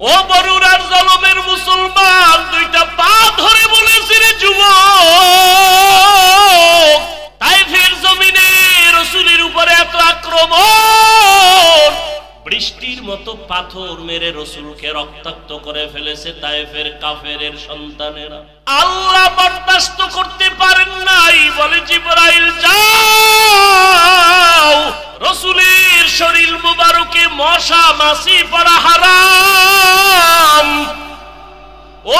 ও বরুরার জলমের মুসলমান, দুইটা পা ধরে বলেছে রে যুব তাইফের জমিনে রসুলের উপরে এত আক্রমণ। বৃষ্টির মতো পাথর মেরে রসুলকে রক্তাক্ত করে ফেলেছে তাইফের কাফের সন্তানেরা। আল্লাহ বরদাস্ত করতে পারেন নাই, বলে জিবরাইল, যাও। রসুলের শরীর মুবারকে মশা মাসি পড়া হারাম।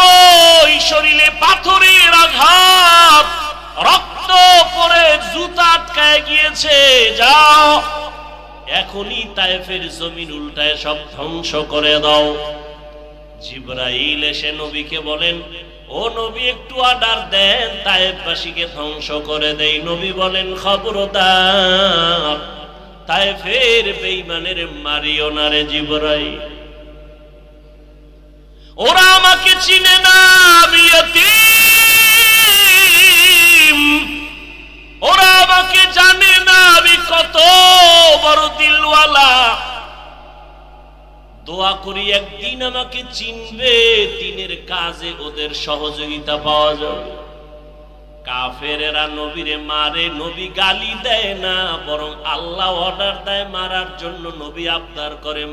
ওই শরীরে পাথরের আঘাত, রক্ত পরে জুতা আটকায় গিয়েছে। যাও, এখনই তায়েফের জমিন উল্টায় সব ধ্বংস করে দাও। জিব্রাইল এসে নবীকে বলেন, ও নবী, একটু অর্ডার দেন, তায়েফবাসীকে ধ্বংস করে দেই। নবী বলেন, খবরদার। তায়েফের বেঈমানের মারিও না রে জিব্রাইল। ওরা আমাকে চিনে না, আমি। ওরা আমাকে জানে না, আমি কত বড় দিলওয়ালা। দোয়া করি একদিন আমাকে চিনবে, দিনের কাজে ওদের সহযোগিতা পাওয়া যাবে। কাফেরেরা নবীরে মারে, নবী গালি দেয় না, বরং আল্লাহ অর্ডার দেয় মারার জন্য নবী আবদার করে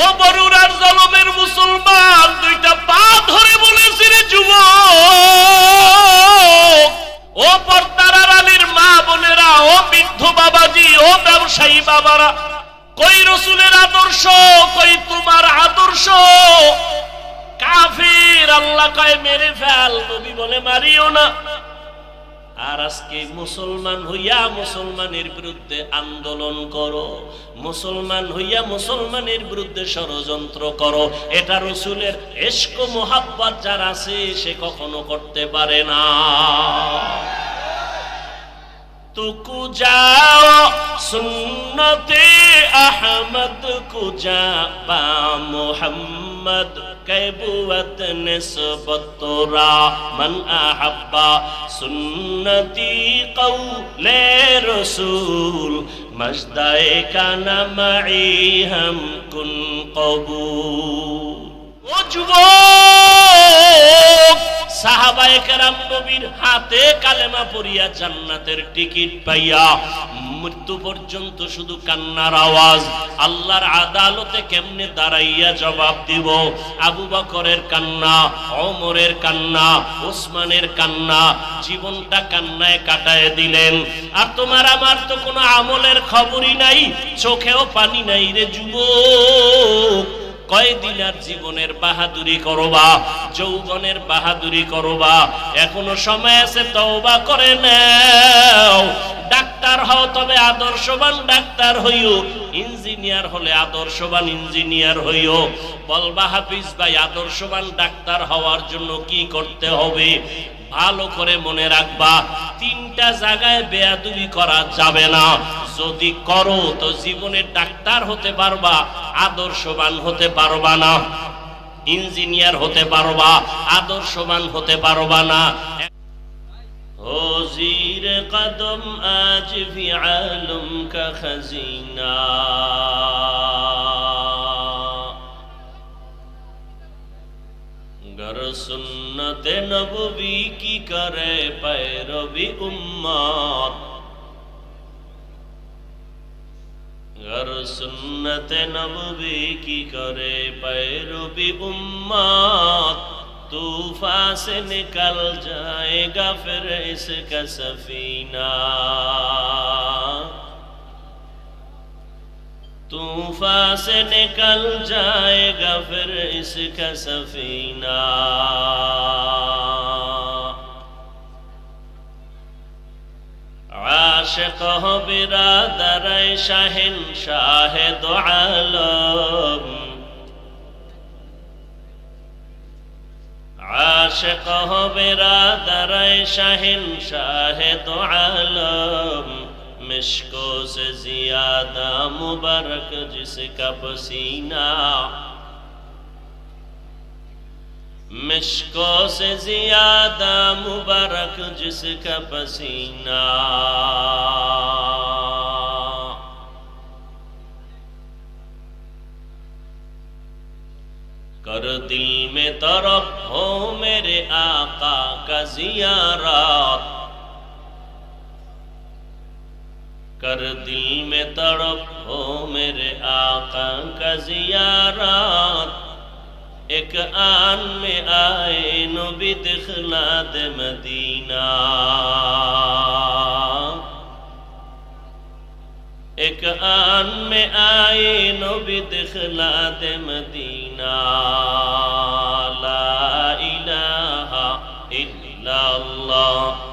ও বরুরার জলমের মুসলমান, দুইটা পা ধরে যুবক। ও মা বোনেরা, ও বৃদ্ধ বাবাজি, ও ব্যবসায়ী বাবারা, কই রসুলের আদর্শ, কই তোমার আদর্শ? আল্লাহ কয় মেরে ফেল, নবী বলে, মারিও না। আর আজকে মুসলমান হইয়া মুসলমানের বিরুদ্ধে আন্দোলন করো, মুসলমান হইয়া মুসলমানের বিরুদ্ধে ষড়যন্ত্র করো। এটা রসুলের এস্ক মোহাব্বত যার আছে, সে কখনো করতে পারে না। তুকু যাও সুন্নতে আহমদ কুজা বা মোহাম্মদ कैबुवत निस्बत तोरा मन अहब्बा सुन्नती कौले रसूल मजदाए का नमई हम कुन कबूल ও যুবক, সাহাবায়ে কেরাম নবীর হাতে কালেমা পড়িয়া জান্নাতের টিকিট পাইয়া মৃত্যু পর্যন্ত শুধু কান্নার আওয়াজ, আল্লাহর আদালতে কেমনে দাঁড়াইয়া জবাব দিব? আবু বকরের কান্না অমরের কান্না, ওসমানের কান্না, জীবনটা কান্নায় কাটায় দিলেন। আর তোমার আমার তো কোনো আমলের খবরই নাই, চোখেও পানি নাই রে যুবক। কয়দিন জীবনের বাহাদুরি করবা, যৌবনের বাহাদুরি করবা। এখনও সময় আছে, তওবা করে নাও। ডাক্তার হও, তবে আদর্শবান ডাক্তার হইও। ইঞ্জিনিয়ার হলে আদর্শবান ইঞ্জিনিয়ার হইও। বলবা হাফিজ ভাই, আদর্শবান ডাক্তার হওয়ার জন্য কি করতে হবে? ভালো করে মনে রাখবা, তিনটা জায়গায় বেয়াদুবি করা যাবে না। যদি করো তো জীবনে ডাক্তার হতে পারবা, আদর্শবান হতে পারবা না। ইঞ্জিনিয়ার হতে পারবা, আদর্শবান হতে পারবা না। گر سنت نبوی کی کرے پیروی امت گر سنت نبوی کی کرے پیروی امت طوفان سے نکل جائے گا پھر اس کا سفینہ طوفا سے نکل جائے گا پھر اس کا سفینہ عاشق ہو برادر شاہن شاہ دو عالم عاشق ہو برادر شاہن شاہ دو عالم مشکو سے زیادہ مبارک جس کا پسینہ مشکو سے زیادہ مبارک جس کا پسینہ کر دل میں طرف ہو میرے آقا کا زیارات کر دل میں تڑپ ہو میرے آقا کا زیارات ایک آن میں آئے نبی دخلا دے مدینہ ایک آن میں آئے نبی دخلا دے مدینہ لا الہ الا اللہ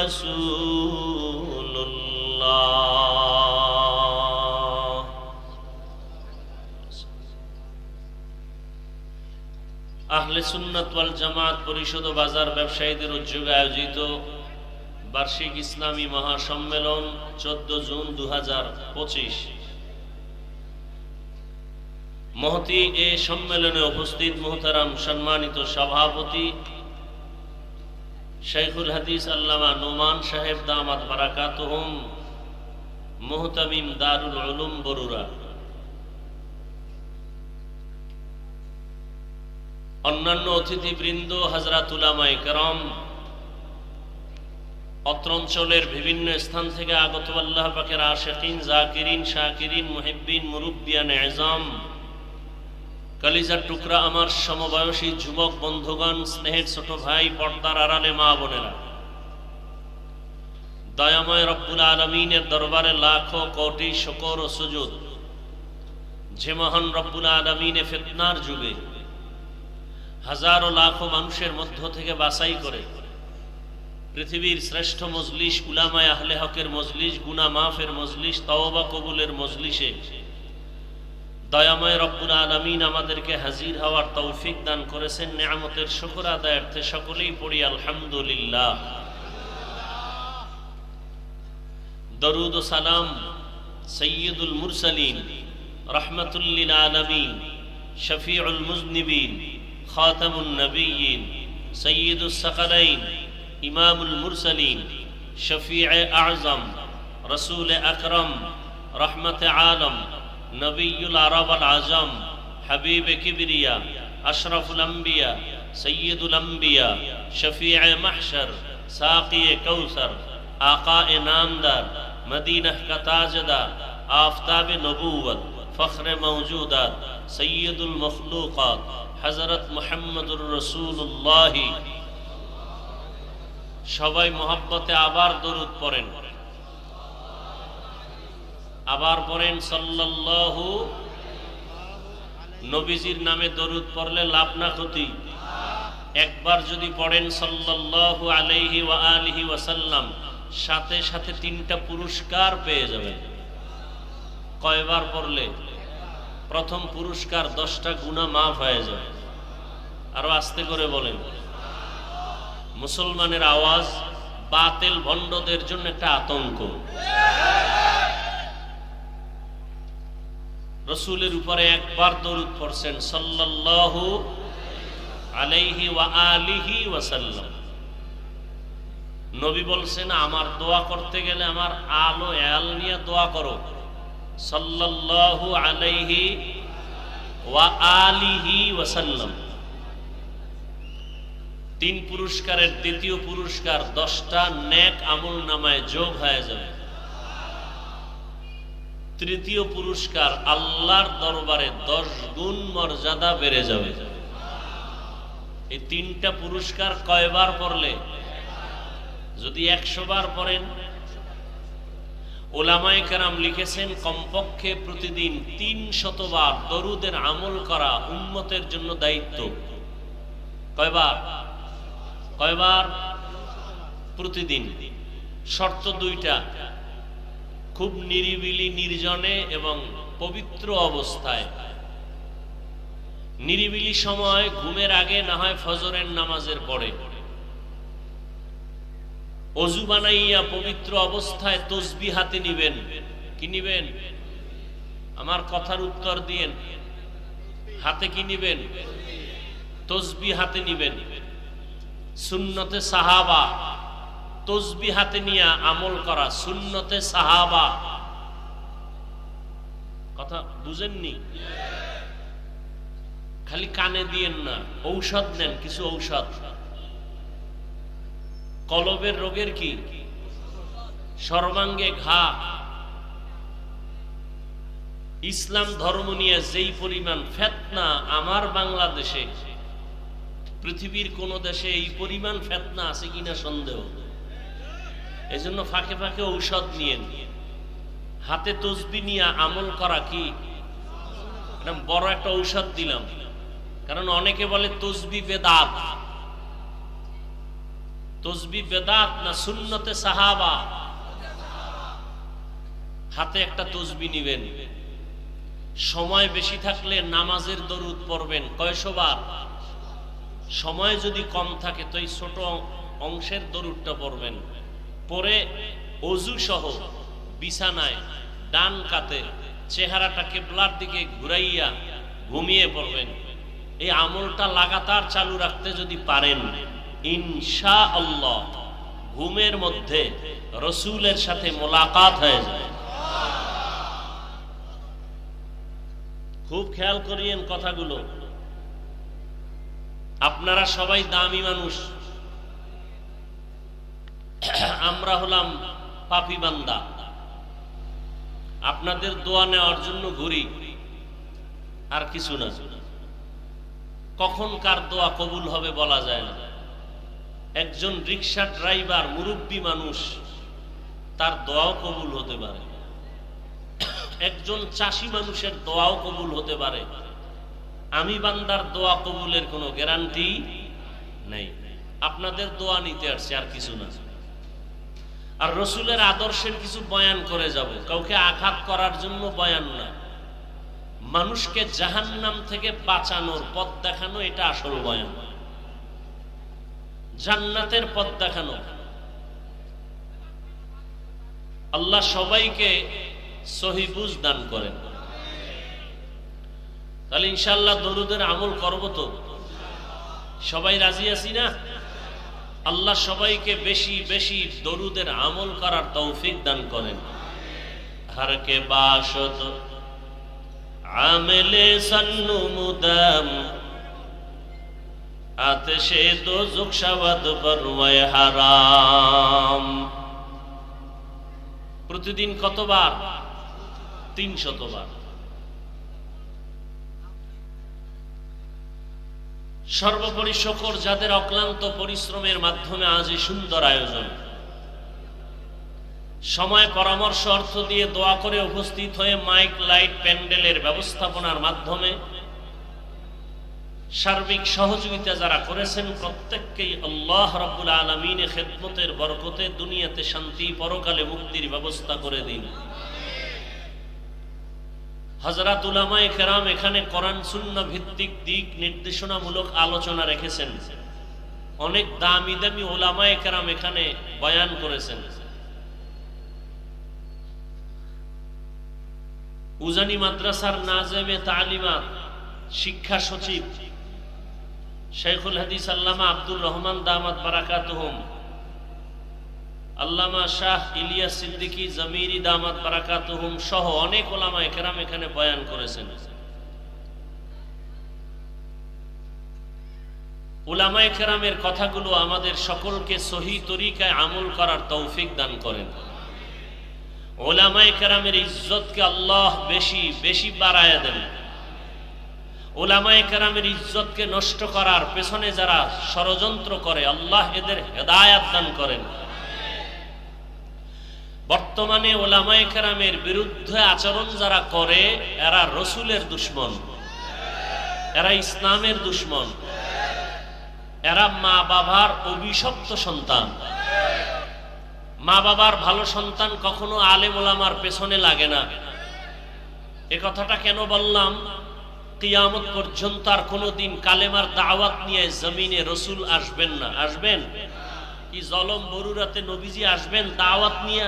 رسول الله আহলে সুন্নাত ওয়াল জামাত পরিষদ ও বাজার ব্যবসায়ীদের উদ্যোগে আয়োজিত বার্ষিক ইসলামী মহাসম্মেলন চোদ্দ জুন দু পঁচিশ মহতি এ সম্মেলনে উপস্থিত মোহতারাম সম্মানিত সভাপতি শেখুল হাদিস আল্লামা নোমান সাহেব দামাত বারাকাতহম, মোহতামিম দারুল উলুম বরুরা। অন্যান্য অতিথিবৃন্দ হাজরাতুলামাই করম, অত্র অঞ্চলের বিভিন্ন স্থান থেকে আগত আল্লাহ পাকের আশেকিন, জাকিরিন, শাকিরিন, মুহিব্বিন, মুরুব্বিয়ান, এজাম কালিজার টুকরা আমার সমবয়সী যুবক বন্ধুগণ, স্নেহের ছোট ভাই, পর্দার আড়ালে মা বোনেরা। দয়াময় রব্বুল আলমিনের দরবারে লাখো, কোটি শকর ও সুজুদ। যে মহান রব্বুল আলমিনে ফেতনার যুগে হাজারো লাখো মানুষের মধ্য থেকে বাছাই করে পৃথিবীর শ্রেষ্ঠ মজলিস, উলামায় আহলে হকের মজলিস গুনা মাফের মজলিস, তওবা কবুলের মজলিসে দয়াময় রব্বুল আলমিন আমাদেরকে হাজির হওয়ার তৌফিক দান করেছেন, নিয়ামতের শুকর আদায়ার্থে সকলেই পড়ি, আলহামদুলিল্লাহ। দরুদ সালাম সৈয়দুল মুরসালিন, রহমতুল্লিল আলমিন, শফিউল মুজনিবিন, খাতামুন নবীন সৈয়দুল সকলাইন ইমামুল মুরসালিন শফিع আজম, রসুল আকরম, রহমত আলম নবীল আরব আল আজম, হাবিবে কিবরিয়া, আশরাফুল আম্বিয়া, সৈয়দুল আম্বিয়া, শফিয়া মাহশর, সাকিয়ে কৌসর আকা এ নামদার, মদিনহ কা তাজদা آفتاب نبوت فخر সৈয়দুল سید المخلوقات حضرت محمد رسول اللہ সবাই মোহাব্বতে আবার দরুদ পড়েন। আবার পড়েন, সাল্লাল্লাহু নবীজির নামে দরুদ পড়লে লাভ না ক্ষতি। একবার যদি পড়েন, সাল্লাল্লাহু আলাইহি ওয়া আলিহি ওয়াসাল্লাম, সাথে সাথে তিনটা পুরস্কার পেয়ে যাবেন। কয়বার পড়লে? প্রথম পুরস্কার দশটা গুণা মাফ হয়ে যায়। আরও আস্তে করে বলেন। মুসলমানের আওয়াজ বাতিল ভণ্ডদের জন্য একটা আতঙ্ক। রসুলের উপরে একবার দরুদ পড়ছেন, সাল্লাল্লাহু আলাইহি ওয়া আলিহি ওয়াসাল্লাম। নবী বলছেন, আমার দোয়া করতে গেলে আমার আলো এল নিয়ে দোয়া করো। সাল্লাল্লাহু আলাইহি ওয়া আলিহি ওয়াসাল্লাম। তিন পুরস্কারের দ্বিতীয় পুরস্কার দশটা নেক আমল নামায় যোগ হয়ে যাবে। তৃতীয় পুরস্কার আল্লাহর দরবারে দশ গুণ মর্যাদা বেড়ে যাবে। এই তিনটা পুরস্কার কয়বার পড়লে? যদি একশো বার পড়েন। ওলামায় কেরাম লিখেছেন, কমপক্ষে প্রতিদিন তিন শতবার দরুদের আমল করা উন্মতের জন্য দায়িত্ব। কয়বার? কয়বার? প্রতিদিন। শর্ত দুইটা। খুব নিরিবিলি, নির্জনে এবং পবিত্র অবস্থায়। নিরিবিলি সময় ঘুমের আগে, না হয় ফজরের নামাজের পরে। অজু বানাইয়া পবিত্র অবস্থায় তসবি হাতে নিবেন। কি নিবেন? আমার কথার উত্তর দিয়েন। হাতে কি নিবেন? তসবি হাতে নিবেন। সুন্নতে সাহাবা। তসবি হাতে নিয়ে আমল করা সুন্নতে সাহাবা। কথা বুঝেননি? খালি কানে দিয়েন না, ঔষধ নেন, কিছু ঔষধ। কলবের রোগের কি? সর্বাঙ্গে ঘা। ইসলাম ধর্ম নিয়ে যেই পরিমাণ ফেতনা আমার বাংলাদেশে, পৃথিবীর কোন দেশে এই পরিমাণ ফেতনা আছে কিনা সন্দেহ? এজন্য ফাঁকে ফাঁকে ঔষধ নিয়ে হাতে তসবি নিয়ে আমল করা কি? বড় একটা ঔষধ দিলাম। কারণ অনেকে বলে তসবি বেদাত। তসবি বেদাত না সুন্নতে সাহাবা? হাতে একটা তসবি নিবেন। সময় বেশি থাকলে নামাজের দরুদ পড়বেন। কয়শো বার? সময় যদি কম থাকে, তো এই ছোট অংশের দরুদটা পড়বেন। পরে অজু সহ বিছানায় ডান কাতে চেহারাটা কেবলার দিকে ঘুরাইয়া ঘুমিয়ে পড়বেন। এই আমলটা লাগাতার চালু রাখতে যদি পারেন ইনশা আল্লাহ ঘুমের মধ্যে রসুলের সাথে মোলাকাত হয়ে যায় খুব খেয়াল করিয়েন কথাগুলো। আপনারা সবাই দামি মানুষ। আমরা হলাম পাপি বান্দা। আপনাদের দোয়া নেওয়ার জন্য ঘুরি, আর কিছু না। কখন কার দোয়া কবুল হবে বলা যায় না। একজন রিক্সা ড্রাইভার, মুরব্বী মানুষ, তার দোয়াও কবুল হতে পারে। একজন চাষি মানুষের দোয়াও কবুল হতে পারে। আমি বান্দার দোয়া কবুলের কোনো গ্যারান্টি নেই। আপনাদের দোয়া নিতে আসছে, আর কিছু না। আর রসুলের আদর্শের কিছু বয়ান করে যাব। কাউকে আঘাত করার জন্য বয়ান না। মানুষকে জাহান্নাম থেকে বাঁচানোর পথ দেখানো এটা আসল বয়ান। জান্নাতের পথ দেখানো। আল্লাহ সবাইকে সহিবুজ দান করেন। তাহলে ইনশাল্লাহ দরুদের আমল করব তো? সবাই রাজি আছি না? আল্লাহ সবাইকে বেশি বেশি দরুদের আমল করার তৌফিক দান করেন। হারকে বাসত, আমেলে সন্নু মুদাম তো হারাম। প্রতিদিন কতবার? তিন শতবার সর্বোপরি শকর যাদের অক্লান্ত পরিশ্রমের মাধ্যমে আজ এই সুন্দর আয়োজন। সময় পরামর্শ অর্থ দিয়ে দোয়া করে উপস্থিত হয়ে মাইক, লাইট, প্যান্ডেলের ব্যবস্থাপনার মাধ্যমে সার্বিক সহযোগিতা যারা করেছেন, প্রত্যেককেই আল্লাহ রাব্বুল আলমিনে খেদমতের বরকতে দুনিয়াতে শান্তি, পরকালে মুক্তির ব্যবস্থা করে দিন। হজরত উলামায়ে কেরাম এখানে কোরআন সুন্না ভিত্তিক দিক নির্দেশনামূলক আলোচনা রেখেছেন। অনেক দামি দামি ওলামায়ে কেরাম এখানে বয়ান করেছেন। উজানি মাদ্রাসার নাজেমে তালিমাত শিক্ষা সচিব শেখুল হাদিস আল্লামা আব্দুর রহমান দামাত বারাকাতুহুম আল্লামা শাহ ইলিয়াস সিদ্দিকী, জমিরি দামাত বারাকাতুহুম সহ অনেক ওলামা একরাম এখানে বয়ান করেছেন। উলামায়ে কেরামের কথাগুলো আমাদের সকলকে সহি তরিকায় আমল করার তৌফিক দান করেন। ওলামায়ে কেরামের ইজ্জতকে আল্লাহ বেশি বেশি বাড়ায় দেন। ওলামায়ে কেরামের ইজ্জতকে নষ্ট করার পেছনে যারা ষড়যন্ত্র করে, আল্লাহ এদের হেদায়াত দান করেন। বর্তমানে ওলামায়ে কেরামের বিরুদ্ধে আচরণ যারা করে, এরা রসুলের দুশ্মন। এরা ইসলামের দুশ্মন। এরা মা বাবার অভিশপ্ত সন্তান। মা বাবার ভালো সন্তান কখনো আলেম ওলামার পেছনে লাগে না। এ কথাটা কেন বললাম? কিয়ামত পর্যন্ত আর কোনোদিন কালেমার দাওয়াত নিয়ে জমিনে রসুল আসবেন না। আসবেন? কি জলম বরুরাতে নবীজি আসবেন দাওয়াত নিয়ে?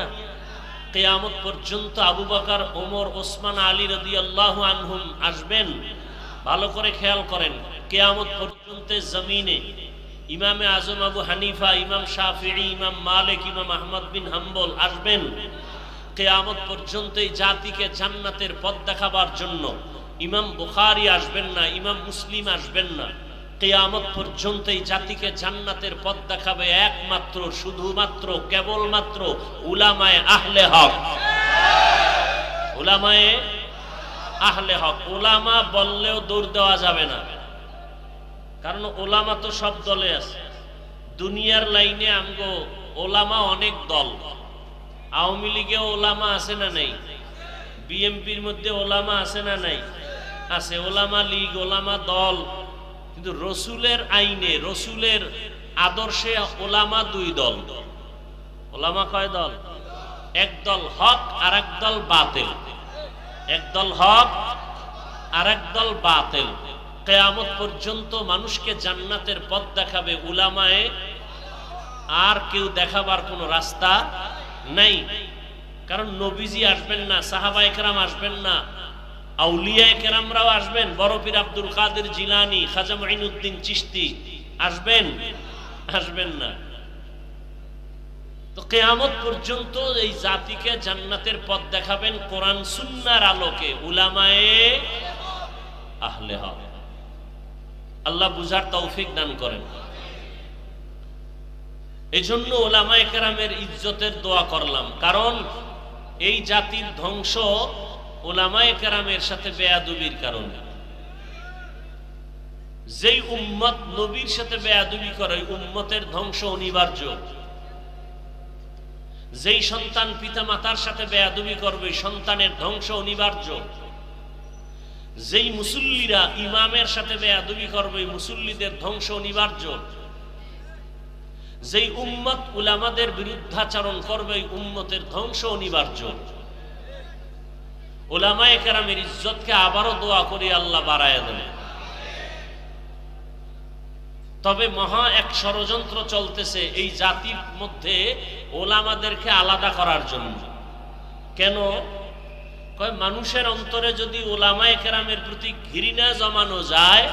কেয়ামত পর্যন্ত আবু বকর, ওমর, ওসমান, আলী রদি আল্লাহ আনহুম আসবেন। ভালো করে খেয়াল করেন, কেয়ামত পর্যন্ত জমিনে ইমামে আজম আবু হানিফা, ইমাম শাফি ইমাম মালিক, ইমাম আহমদ বিন হাম্বল আসবেন কেয়ামত পর্যন্ত এই জাতিকে জান্নাতের পথ দেখাবার জন্য। ইমাম বুখারি আসবেন না, ইমাম মুসলিম আসবেন না। কেয়ামত পর্যন্ত এই জাতিকে জান্নাতের পথ দেখাবে একমাত্র, শুধুমাত্র, কেবলমাত্র উলামায়ে আহলে হক। উলামায়ে আহলে হক। ওলামা বললেও দৌড় দেওয়া যাবে না। কারণ ওলামা তো সব দলে আছে। দুনিয়ার লাইনে আমগো ওলামা অনেক দল। আওয়ামী লীগে ওলামা আছে না নেই? বিএমপির মধ্যে ওলামা আছে না নাই? আছে ওলামা লীগ ওলামা দল। কিন্তু রসুলের আইনে, রসুলের আদর্শে ওলামা দুই দল। ওলামা কয় দল? এক দল হক আর এক দল বাতিল। এক দল হক আর এক দল বাতিল। কেয়ামত পর্যন্ত মানুষকে জান্নাতের পথ দেখাবে উলামায়ে। আর কেউ দেখাবার কোনো রাস্তা নাই। কারণ নবীজি আসবেন না সাহাবা একরাম আসবেন না। আউলিয়া কেরামরাও আসবেন বরফির আব্দুল কাদের জিলানি, খাজা মাইনুদ্দিন চিস্তি আসবেন? আসবেন না। তো কেয়ামত পর্যন্ত এই জাতিকে জান্নাতের পথ দেখাবেন কোরআন সুন্নার আলোকে। উলামায়ে আহলে হবে আল্লাহ বুঝার তৌফিক দান করেন। এই জন্য ওলামায়ে কেরামের ইজ্জতের দোয়া করলাম। কারণ এই জাতির ধ্বংস ওলামায়ে কেরামের সাথে বেয়াদুবির কারণে। যেই উম্মত নবীর সাথে বেয়াদুবি করে উম্মতের ধ্বংস অনিবার্য। যেই সন্তান পিতা মাতার সাথে বেয়াদুবি করবে সন্তানের ধ্বংস অনিবার্য। যেই মুসল্লিরা ইমামের সাথে বেয়াদুবি করবে মুসল্লিদের ধ্বংস অনিবার্য। যেই উম্মত উলামাদের বিরুদ্ধাচরণ করবে উম্মতের ধ্বংস অনিবার্য। ওলামায়ে কেরামের ইজ্জতকে আবারও দোয়া করে আল্লাহ বাড়ায় দেন। তবে মহা এক ষড়যন্ত্র চলতেছে এই জাতির মধ্যে ওলামাদেরকে আলাদা করার জন্য। কেন? কয়, মানুষের অন্তরে যদি ওলামায়ে কেরামের প্রতি ঘৃণা জমানো যায়,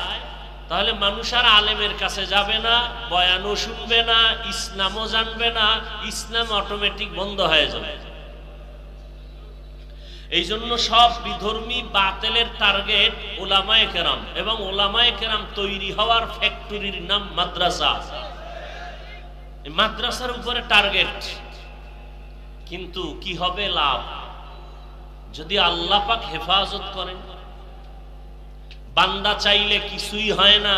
তাহলে মানুষ আর আলেমের কাছে যাবে না, বয়ানও শুনবে না, ইসলামও জানবে না, ইসলাম অটোমেটিক বন্ধ হয়ে যাবে। এই জন্য সব বিধর্মী বাতেলের টার্গেট ওলামায়ে কেরাম, এবং ওলামায়ে কেরাম তৈরি হওয়ার ফ্যাক্টরির নাম মাদ্রাসা। মাদ্রাসার উপরে টার্গেট। কিন্তু কি হবে লাভ? যদি আল্লাহ পাক হেফাজত করেন, বান্দা চাইলে কিছুই হয় না,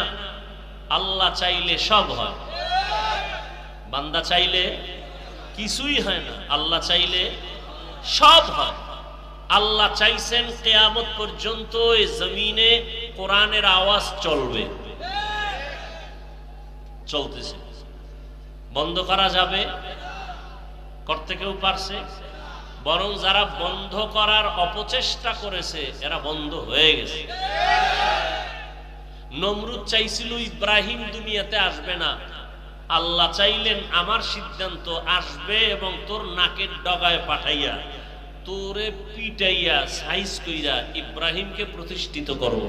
আল্লাহ চাইলে সব হয়। বান্দা চাইলে কিছুই হয় না, আল্লাহ চাইলে সব হয়। আল্লাহ চাইছেন কেয়ামত পর্যন্ত এই জমিনে কোরআনের আওয়াজ চলবে। চলতেছে। বন্ধ করা যাবে? করতে কেউ পারছে? বরং যারা বন্ধ করার অপচেষ্টা করেছে, এরা বন্ধ হয়ে গেছে। নমরুদ চাইছিল ইব্রাহিম দুনিয়াতে আসবে না। আল্লাহ চাইলেন, আমার সিদ্ধান্ত আসবে এবং তোর নাকের ডগায় পাঠাইয়া তোরে পিটাইয়া, সাইজ কইরা ইব্রাহিমকে প্রতিষ্ঠিত করব।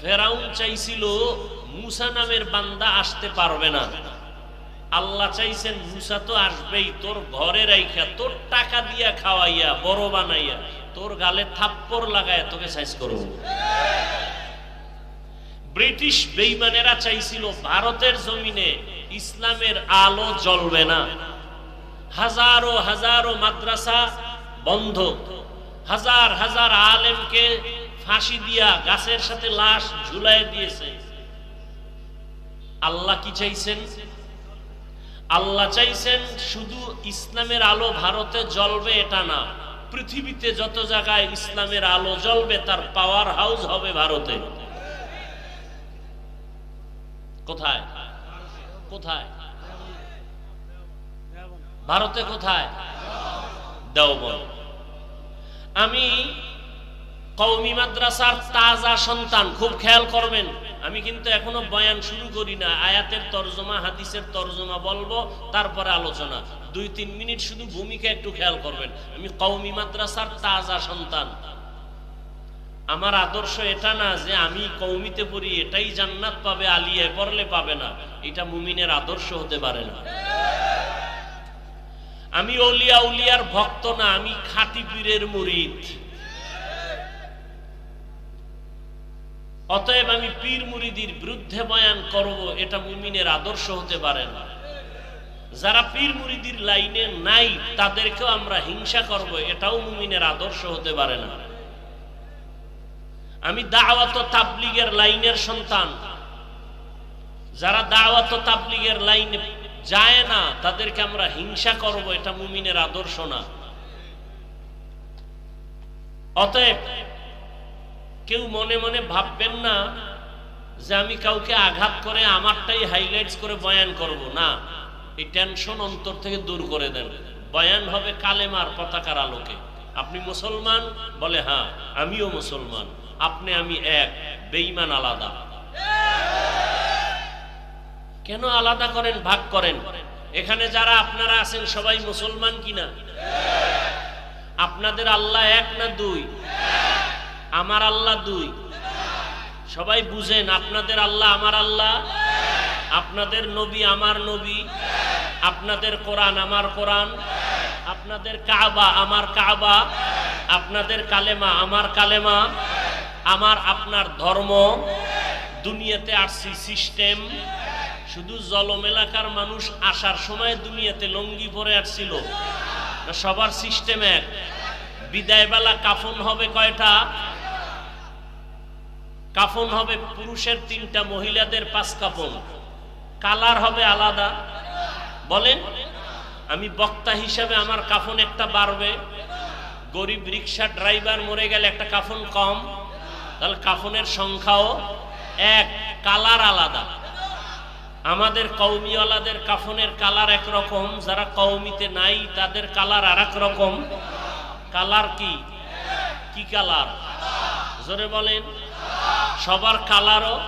ফেরাউন চাইছিল মুসা নামের বান্দা আসতে পারবে না। আল্লাহ চাইছেন, মুসা তো আসবেই, তোর ঘরে রাইখা, তোর টাকা দিয়া খাওয়াইয়া, বড় বানাইয়া, তোর গালে থাপ্পড় লাগায় তোকে সাইজ করব। ব্রিটিশ বেইমানেরা চাইছিল, ভারতের জমিনে ইসলামের আলো জ্বলবে না। হাজারো হাজারো মাদ্রাসা বন্ধ। হাজার হাজার আলেমকে ফাঁসি দিয়া গাছের সাথে লাশ ঝুলাই দিয়েছে। আল্লাহ কি চাইছেন? আল্লাহ চাইছেন শুধু ইসলামের আলো ভারতে জ্বলবে এটা না, পৃথিবীতে যত জায়গায় ইসলামের আলো জ্বলবে তার পাওয়ার হাউস হবে ভারতে। কোথায়? কোথায়? ভারতে কোথায়? দেওবন আমি কৌমি মাদ্রাসার তাজা সন্তান, খুব খেয়াল করবেন, আমি কিন্তু এখনও বয়ান শুরু করি না, আয়াতের তর্জমা, হাদিসের তর্জমা বলব, তারপরে আলোচনা। দুই তিন মিনিট শুধু ভূমিকা একটু খেয়াল করবেন। আমি কৌমি মাদ্রাসার তাজা সন্তান। আমার আদর্শ এটা না যে আমি কৌমিতে পড়ি, এটাই জান্নাত পাবে, আলিয়ায় পড়লে পাবে না। এটা মুমিনের আদর্শ হতে পারে না। আমি অলিয়া উলিয়ার ভক্ত না, আমি খাঁটি পীরের মুরিদ। অতএব আমি পীর মুরিদির বিরুদ্ধে বয়ান করব, এটা মুমিনের আদর্শ হতে পারে না। যারা পীর মুরিদির লাইনে নাই, তাদেরকেও আমরা হিংসা করব, এটাও মুমিনের আদর্শ হতে পারে না। আমি দাওয়াত তাবলিগের লাইনের সন্তান। যারা দাওয়াত তাবলিগের লাইনে যায় না, তাদেরকে আমরা হিংসা করব, এটা মুমিনের আদর্শ না। অতএব কেউ মনে মনে ভাববেন না যে আমি কাউকে আঘাত করে আমারটাই হাইলাইটস করে বয়ান করব। না, এই টেনশন অন্তর থেকে দূর করে দেন। বয়ান হবে কালেমার পতাকার আলোকে। আপনি মুসলমান? বলে হ্যাঁ আমিও মুসলমান। আপনি, আমি এক বেইমান আলাদা। কেন আলাদা করেন, ভাগ করেন? এখানে যারা আপনারা আছেন, সবাই মুসলমান কিনা? আপনাদের আল্লাহ এক না দুই? আমার আল্লাহ দুই। সবাই বুঝেন, আপনাদের আল্লাহ আমার আল্লাহ, আপনাদের নবী আমার নবী, আপনাদের কোরআন আমার কোরআন, আপনাদের কাবা আমার কাবা, আপনাদের কালেমা আমার কালেমা, আমার আপনার ধর্ম, দুনিয়াতে আসছি, সিস্টেম শুধু জলম এলাকার মানুষ আসার সময় দুনিয়াতে লঙ্গি পরে আসছিল। সবার সিস্টেম এক। বিদায় বেলা কাফন হবে কয়টা? কাফন হবে পুরুষের তিনটা, মহিলাদের পাঁচ কাফন। কালার হবে আলাদা। বলেন, আমি বক্তা হিসাবে আমার কাফন একটা বাড়বে। গরিব রিক্সা ড্রাইভার মরে গেলে একটা কাফন কম। তাহলে কাফনের সংখ্যাও এক, কালার আলাদা। আমাদের কৌমিওয়ালাদের কাফনের কালার একরকম, যারা কৌমিতে নাই তাদের কালার আর রকম। কালার কি? কি কালার? জোরে বলেন। সবার কালারও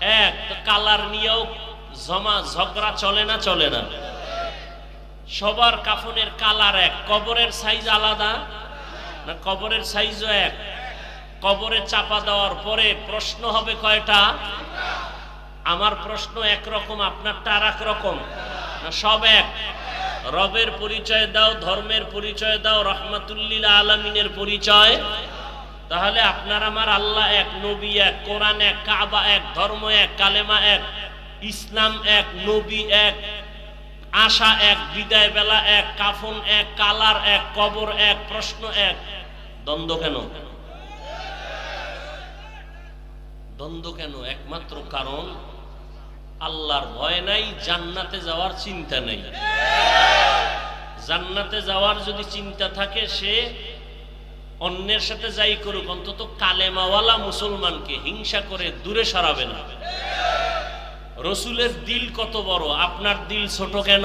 এক। কালার নিয়েও জমা ঝগড়া চলে না চলে না? সবার কাফনের কালার এক। কবরের সাইজ আলাদা না কবরের সাইজও এক? কবরে চাপা দেওয়ার পরে প্রশ্ন হবে কয়টা? আমার প্রশ্ন একরকম, আপনারটা আর এক রকম না, সব এক। রবের পরিচয় দাও, ধর্মের পরিচয় দাও, রহমাতুল্লিল আলমিনের পরিচয়। তাহলে আপনার আমার আল্লাহ এক, নবী এক, কোরআন এক, কাবা এক, ধর্ম এক, কালেমা এক, ইসলাম এক, নবী এক, আশা এক বিদায় বেলা এক, কাফন এক, কালার এক, কবর এক, প্রশ্ন এক। দ্বন্দ্ব কেন? দ্বন্দ্ব কেন? একমাত্র কারণ আল্লাহর ভয় নাই, জান্নাতে যাওয়ার চিন্তা নেই। জান্নাতে যাওয়ার যদি চিন্তা থাকে, সে অন্যের সাথে যাই করুক, অন্তত কালেমাওয়ালা মুসলমানকে হিংসা করে দূরে সরাবে না। রসুলের দিল কত বড়, আপনার দিল ছোট কেন?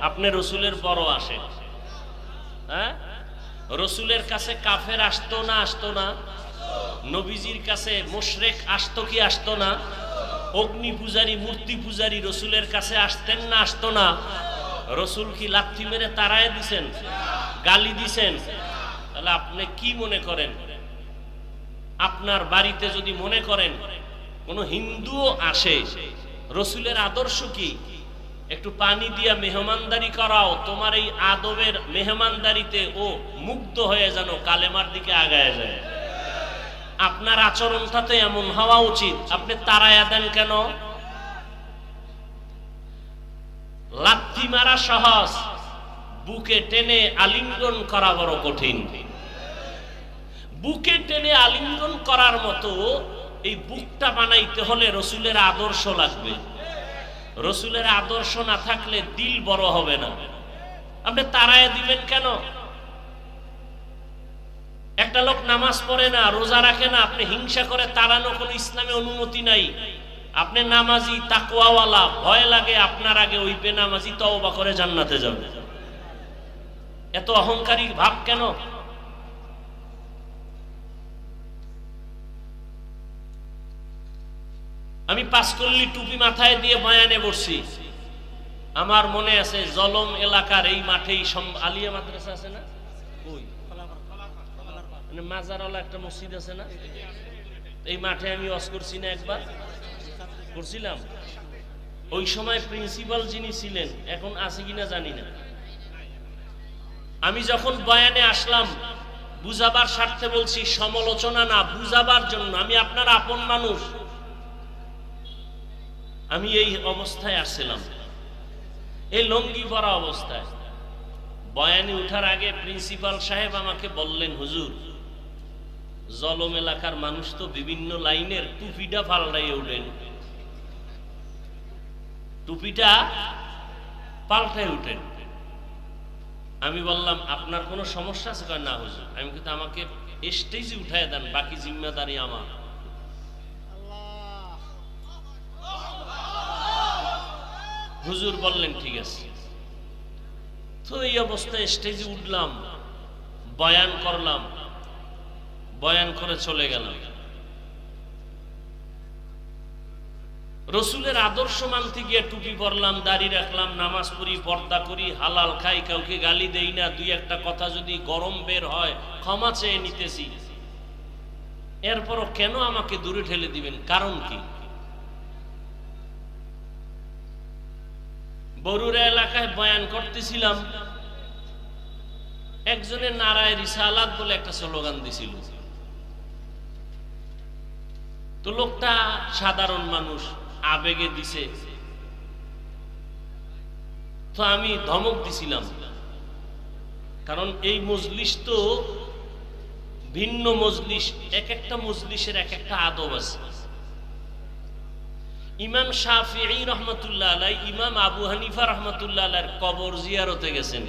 আপনি রসুলের বড় আসে। হ্যাঁ? রসুলের কাছে কাফের আসতো না আসতো না। নবীজির কাছে মোশরেক আসতো কি আসতো না? অগ্নি পূজারী, মূর্তি পূজারী রসুলের কাছে আসতেন না, আসতো না। রসুল কি লাথি মেরে তারায় দিছেন? গালি দিছেন? তাহলে আপনি কি মনে করেন? আপনার বাড়িতে যদি মনে করেন, কোন হিন্দুও আসে, রসুলের আদর্শ কি? একটু পানি দিয়া মেহমানদারি করাও, তোমার এই আদবের মেহমানদারিতে ও মুগ্ধ হয়ে যেন কালেমার দিকে আগায় যায়। আপনার আচরণটা তো এমন হওয়া উচিত। আপনি তারায়া দেন কেন? লাথি মারা সহজ, বুকে টেনে আলিঙ্গন করা বড় কঠিন। বুকে টেনে আলিঙ্গন করার মতো এই বুকটা বানাইতে হলে রসুলের আদর্শ লাগবে। রসুলের আদর্শ না থাকলে দিল বড় হবে না। আপনি তারায় দিবেন কেন? একটা লোক নামাজ পড়ে না, রোজা রাখে না, আপনি হিংসা করে তাড়ানো কোনো ইসলামে অনুমতি নাই। আপনি নামাজি তাকুয়াওয়ালা ভয় লাগে, আপনার আগে ওই বেনামাজি তওবা করে জান্নাতে যাবে এত অহংকারী ভাব কেন? আমি পাঁচকল্লি টুপি মাথায় দিয়ে বয়ানে বসছি। আমার মনে আছে, জলম এলাকার এই মাঠেই আলিয়া মাদ্রাসা আছে না? মানে মাজারওয়ালা একটা মসজিদ আছে না? এই মাঠে আমি ওয়াজ করছি না একবার। করছিলাম? ওই সময় প্রিন্সিপাল যিনি ছিলেন, এখন আছে কিনা জানি না। আমি যখন বয়ানে আসলাম, বুঝাবার স্বার্থে বলছি, সমালোচনা না, বুঝাবার জন্য। আমি আপনার আপন মানুষ। আমি এই অবস্থায় আসছিলাম। এই লঙ্গি পরা অবস্থায়। বয়ানে উঠার আগে প্রিন্সিপাল সাহেব আমাকে বললেন, হুজুর জলম এলাকার মানুষ তো বিভিন্ন লাইনের টুপিটা পাল্টাইয়ে উঠেন। টুপিটা পাল্টাই উঠেন। আমি বললাম, আপনার কোনো সমস্যা আছে? কয়, না হুজুর। আমি কিন্তু আমাকে স্টেজে উঠায় দেন, বাকি জিম্মাদারি আমার। হুজুর বললেন, ঠিক আছে। তো এই অবস্থায় স্টেজে উঠলাম, বয়ান করলাম। বয়ান করে চলে গেলাম রসুলের আদর্শ মানতে গিয়ে টুপি পরলাম, দাড়ি রাখলাম, নামাজ পড়ি, পর্দা করি, হালাল খাই, কাউকে গালি দেই না, দুই একটা কথা যদি গরম বের হয়, ক্ষমা চেয়ে নিতেছি। এরপরও কেন আমাকে দূরে ঠেলে দিবেন? কারণ কি? বরুরা এলাকায় বয়ান করতেছিলাম। একজনের নারায় রিসালাত বলে একটা স্লোগান দিছিল। তো লোকটা সাধারণ মানুষ, আবেগে দিছে। তো আমি ধমক দিছিলাম। কারণ এই মজলিস তো ভিন্ন মজলিস, এক একটা মজলিসের এক একটা আদব আছে। ইমাম শাফিঈ রহমতুল্লাহ আলাই, ইমাম আবু হানিফা রহমতুল্লাহ আলাইর কবর জিয়ারতে গেছেন।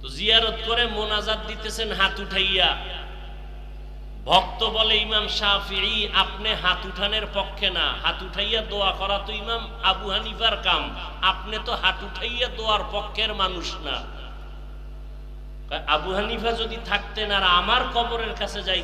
তো জিয়ারত করে মোনাজাত দিতেছেন হাত উঠাইয়া। ভক্ত বলে ইমাম শাফিঈ, আপনি হাত উঠানের পক্ষে না। হাত উঠাইয়া দোয়া করা তো ইমাম আবু হানিফার কাম। আপনি তো হাত উঠাইয়া দোয়ার পক্ষের মানুষ না। আবু হানিফা যদি থাকতেন আর আমার কবরের কাছে যাইতেন